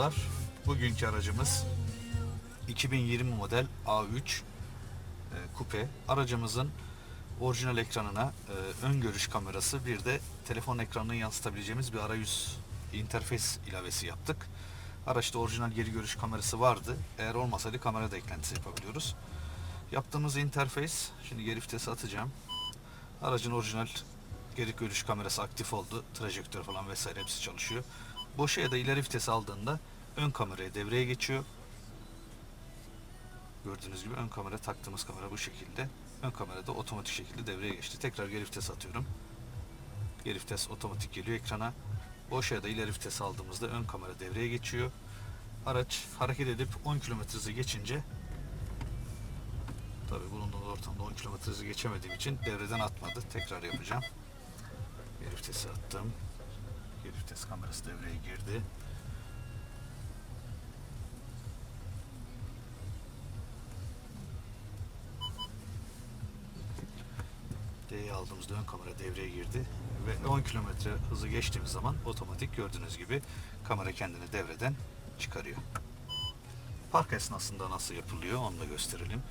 Merhabalar. Bugünkü aracımız 2020 model A3 e, kupe. Aracımızın orijinal ekranına e, ön görüş kamerası bir de telefon ekranını yansıtabileceğimiz bir arayüz interfeys ilavesi yaptık. Araçta orijinal geri görüş kamerası vardı. Eğer olmasaydı kamera da eklentisi yapabiliyoruz. Yaptığımız interfeys, şimdi geri vitesi atacağım. Aracın orijinal geri görüş kamerası aktif oldu. Trajektör falan vesaire hepsi çalışıyor. Boşa ya da ileri vites aldığında ön kameraya devreye geçiyor. Gördüğünüz gibi ön kamera taktığımız kamera bu şekilde. Ön kamerada otomatik şekilde devreye geçti. Tekrar geri vites atıyorum. Geri vites otomatik geliyor ekrana. Boşa ya da ileri vites aldığımızda ön kamera devreye geçiyor. Araç hareket edip 10 km hızı geçince Tabi bulunduğumuz ortamda 10 km hızı geçemediğim için devreden atmadı. Tekrar yapacağım. Geri vitesi attım. Geri vites kamerası devreye girdi. D'yi aldığımızda ön kamera devreye girdi ve 10 km hızı geçtiğimiz zaman otomatik gördüğünüz gibi kamera kendini devreden çıkarıyor. Park esnasında nasıl yapılıyor onu da gösterelim.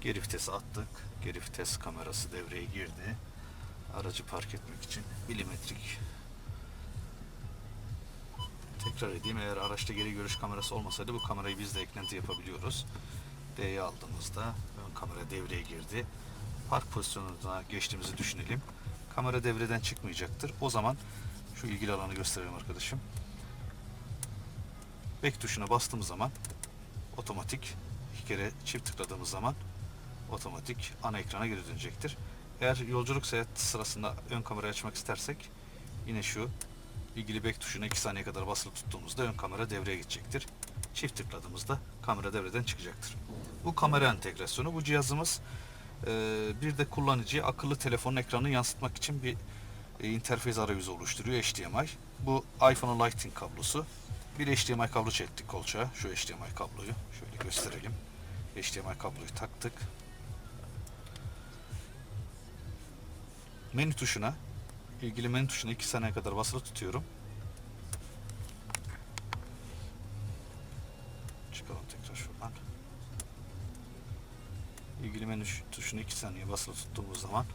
Geri vitesi attık. Geri vites kamerası devreye girdi. Aracı park etmek için milimetrik Tekrar edeyim eğer araçta geri görüş kamerası olmasaydı bu kamerayı biz de eklenti yapabiliyoruz. D'yi aldığımızda ön kamera devreye girdi. Park pozisyonuna geçtiğimizi düşünelim. Kamera devreden çıkmayacaktır. O zaman şu ilgili alanı gösterelim arkadaşım. Back tuşuna bastığımız zaman otomatik iki kere çift tıkladığımız zaman otomatik ana ekrana geri dönecektir. Eğer yolculuk seyahat sırasında ön kamerayı açmak istersek yine şu ilgili back tuşuna 2 saniye kadar basılı tuttuğumuzda ön kamera devreye geçecektir. Çift tıkladığımızda kamera devreden çıkacaktır. Bu kamera entegrasyonu. Bu cihazımız e, bir de kullanıcıya akıllı telefonun ekranını yansıtmak için bir e, interfez arayüzü oluşturuyor HDMI. Bu iPhone'un Lightning kablosu. Bir HDMI kablo çektik kolçağa. Şu HDMI kabloyu şöyle gösterelim. HDMI kabloyu taktık. Menü tuşuna ilgili menü tuşuna 2 saniye kadar basılı tutuyorum. Çıkalım tekrar şuradan. İlgili menü tuşuna 2 saniye basılı tuttuğumuz zaman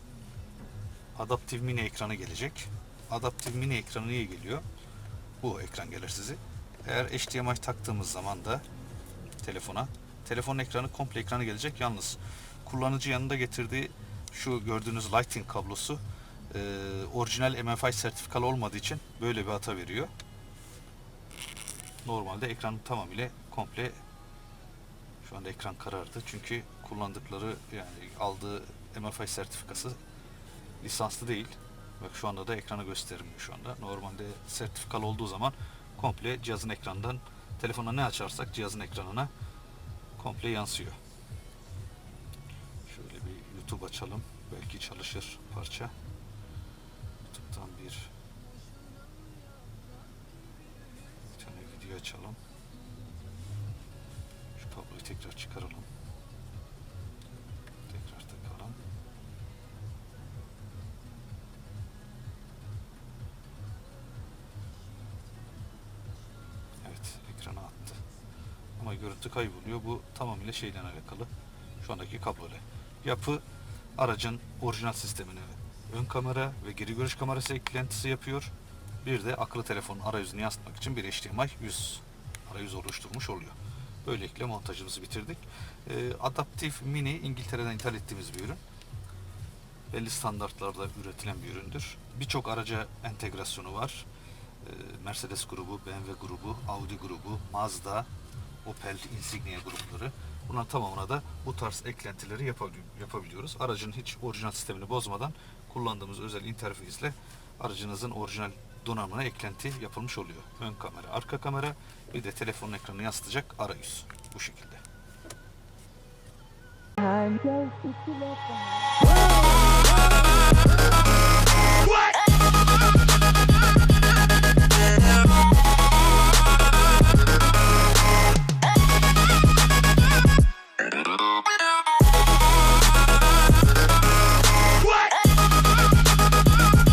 Adaptive Mini ekranı gelecek. Adaptive Mini ekranı niye geliyor? Bu ekran gelir sizi. Eğer HDMI taktığımız zaman da telefona telefonun ekranı komple ekranı gelecek. Yalnız kullanıcı yanında getirdiği şu gördüğünüz Lightning kablosu e, orijinal MFI sertifikalı olmadığı için böyle bir hata veriyor. Normalde ekran tamamıyla komple şu anda ekran karardı. Çünkü kullandıkları yani aldığı MFI sertifikası lisanslı değil. Bak şu anda da ekranı göstermiyor şu anda. Normalde sertifikalı olduğu zaman komple cihazın ekranından telefona ne açarsak cihazın ekranına komple yansıyor. Şöyle bir YouTube açalım. Belki çalışır parça. YouTube'dan bir bir tane video açalım. Şu kabloyu tekrar çıkaralım. Tekrar takalım. Evet, ekrana attı. Ama görüntü kayboluyor. Bu tamamıyla şeyden alakalı. Şu andaki kabloyla. Yapı aracın orijinal sistemini ön kamera ve geri görüş kamerası eklentisi yapıyor. Bir de akıllı telefonun arayüzünü yansıtmak için bir HDMI 100 arayüz oluşturmuş oluyor. Böylelikle montajımızı bitirdik. Ee, Adaptive Mini İngiltere'den ithal ettiğimiz bir ürün. Belli standartlarda üretilen bir üründür. Birçok araca entegrasyonu var. Ee, Mercedes grubu, BMW grubu, Audi grubu, Mazda, Opel, Insignia grupları. Bunların tamamına da bu tarz eklentileri yapabili- yapabiliyoruz. Aracın hiç orijinal sistemini bozmadan kullandığımız özel interfeysle aracınızın orijinal donanımına eklenti yapılmış oluyor. Ön kamera, arka kamera bir de telefonun ekranını yansıtacak arayüz. Bu şekilde.